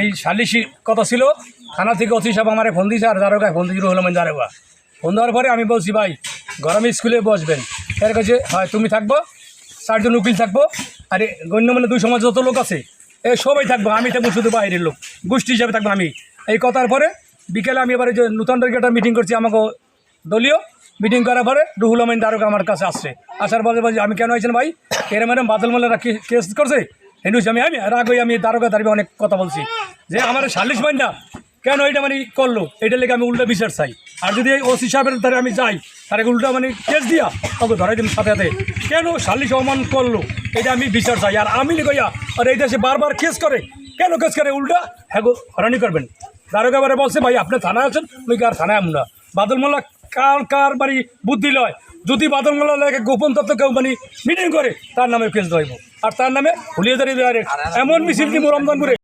এই সালিশি কথা ছিল, থানা থেকে অতি সাহেব আমার ফোন দিয়েছে, আর দারোগায় ফোন দিয়েছিল হলো মানে দারোগা। ফোন দেওয়ার পরে আমি বলছি, ভাই, গরমে স্কুলে বসবেন। এর কাছে, হয়, তুমি থাকব, চারজন উকিল থাকব, আর এ গণ্যমান্য দুই সমাজ যত লোক আছে, এ সবাই থাকব, আমি থাকব শুধু বাইরের লোক, গোষ্ঠী হিসাবে থাকব আমি। এই কথার পরে বিকেলে আমি এবারে যে নূতন একটা মিটিং করছি, আমাকে দলীয় মিটিং করার পরে রুহুল আমিন দারোগা আমার কাছে আসছে। আসার পরে বলছি, আমি কেন হয়েছেন ভাই? এর ম্যাডাম বাদল মোল্লারা কেস করছে? হিন্দু আমি আমি রাগ হয়ে আমি দারোগা দাঁড়িয়ে অনেক কথা বলছি। যে আমার সালিশ মাইন না কেন এটা মানে করল? এটা লেগে আমি উল্টা বিচার চাই। আর যদি এই ওসি সাহেবের ধারে আমি যাই তার উল্টা মানে কেস দিয়া ওকে ধরাই দিন সাথে সাথে। কেন সালিশ অমান করল? এটা আমি বিচার চাই। আর আমি কইয়া আর এই দেশে বারবার কেস করে কেন কেস করে? উল্টা হ্যাঁ হরানি করবেন। দারোগা বারে বলছে ভাই আপনি থানায় আছেন? ওই কার থানায় আমরা। বাদল মোল্লা কার কার বাড়ি বুদ্ধি লয়? যদি বাদল মোল্লা লাগে গোপন তত্ত্ব কেউ মানে মিটিং করে তার নামে কেস ধরব আর তার নামে হুলিয়ে দাঁড়িয়ে এমন মিছিল দিব রমজানপুরে?